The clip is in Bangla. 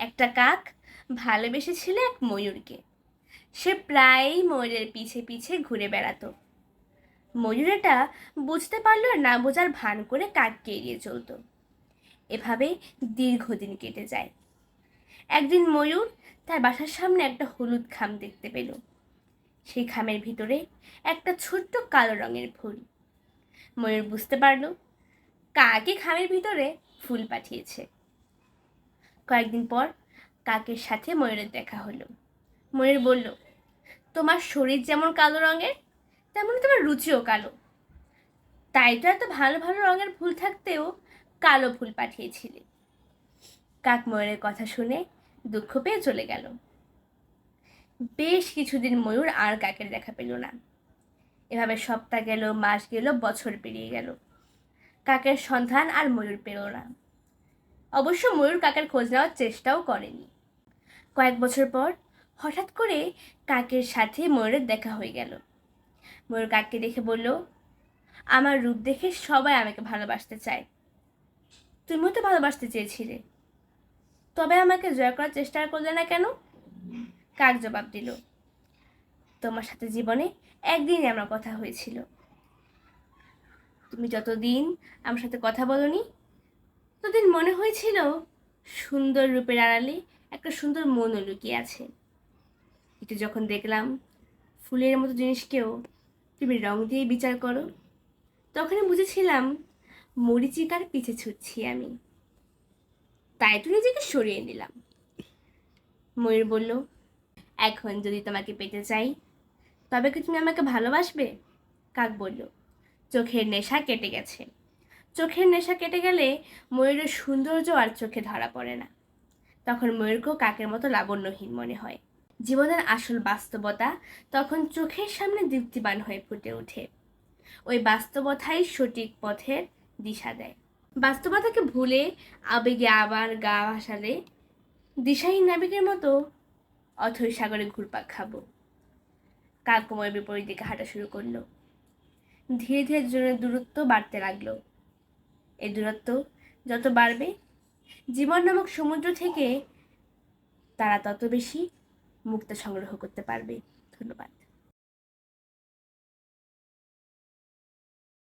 একটা কাক ভালোবেসেছিল এক ময়ূরকে। সে প্রায়ই ময়ূরের পিছে পিছে ঘুরে বেড়াতো। ময়ূর এটা বুঝতে পারল না বোঝার ভান করে কাককে এড়িয়ে চলতো। এভাবে দীর্ঘদিন কেটে যায়। একদিন ময়ূর তার বাসার সামনে একটা হলুদ খাম দেখতে পেল। সেই খামের ভিতরে একটা ছোট্ট কালো রঙের ফুল। ময়ূর বুঝতে পারল কাকে খামের ভিতরে ফুল পাঠিয়েছে। কয়েকদিন পর কাকের সাথে ময়ূরের দেখা হলো। ময়ূর বলল, তোমার শরীর যেমন কালো রঙের, তেমন তোমার রুচিও কালো। তাই তো এত ভালো ভালো রঙের ফুল থাকতেও কালো ফুল পাঠিয়েছিলে। কাক ময়ূরের কথা শুনে দুঃখ পেয়ে চলে গেল। বেশ কিছুদিন ময়ূর আর কাকের দেখা পেল না। এভাবে সপ্তাহ গেল, মাস গেল, বছর পেরিয়ে গেল। কাকের সন্ধান আর ময়ূর পেল না। অবশ্য ময়ূর কাকের খোঁজ নেওয়ার চেষ্টাও করেনি। কয়েক বছর পর হঠাৎ করে কাকের সাথে ময়ূরের দেখা হয়ে গেল। ময়ূর কাককে দেখে বলল, আমার রূপ দেখে সবাই আমাকে ভালোবাসতে চায়। তুমিও তো ভালোবাসতে চেয়েছিলে। তবে আমাকে জয় করার চেষ্টা করলে না কেন? কাক জবাব দিল, তোমার সাথে জীবনে একদিনই আমার কথা হয়েছিল। তুমি যতদিন আমার সাথে কথা বলনি ততদিন মনে হয়েছিল সুন্দর রূপের আড়ালে একটা সুন্দর মনও লুকিয়ে আছে। কিন্তু যখন দেখলাম ফুলের মতো জিনিসকেও তুমি রং দিয়ে বিচার করো, তখনই বুঝেছিলাম মরিচিকার পিছে ছুটছি আমি। তাই তো নিজেকে সরিয়ে নিলাম। ময়ূর বলল, এখন যদি তোমাকে পেতে চাই, তবে কি তুমি আমাকে ভালোবাসবে? কাক বলল, চোখের নেশা কেটে গেছে। চোখের নেশা কেটে গেলে ময়ূরের সৌন্দর্য আর চোখে ধরা পড়ে না। তখন ময়ূরকেও কাকের মতো লাবণ্যহীন মনে হয়। জীবনের আসল বাস্তবতা তখন চোখের সামনে দীপ্তিবান হয়ে ফুটে ওঠে। ওই বাস্তবতাই সঠিক পথের দিশা দেয়। বাস্তবতাকে ভুলে, আবেগে আবার গা ভাসালে দিশাহীন নাবিকের মতো অথৈ সাগরে ঘুরপাক খাব। কাকময় বিপরীত দিকে হাঁটা শুরু করল। ধীরে ধীরে দুজনের দূরত্ব বাড়তে লাগল। এই দূরত্ব যত বাড়বে, জীবন নামক সমুদ্র থেকে তারা তত বেশি মুক্ত সংগ্রহ করতে পারবে। ধন্যবাদ।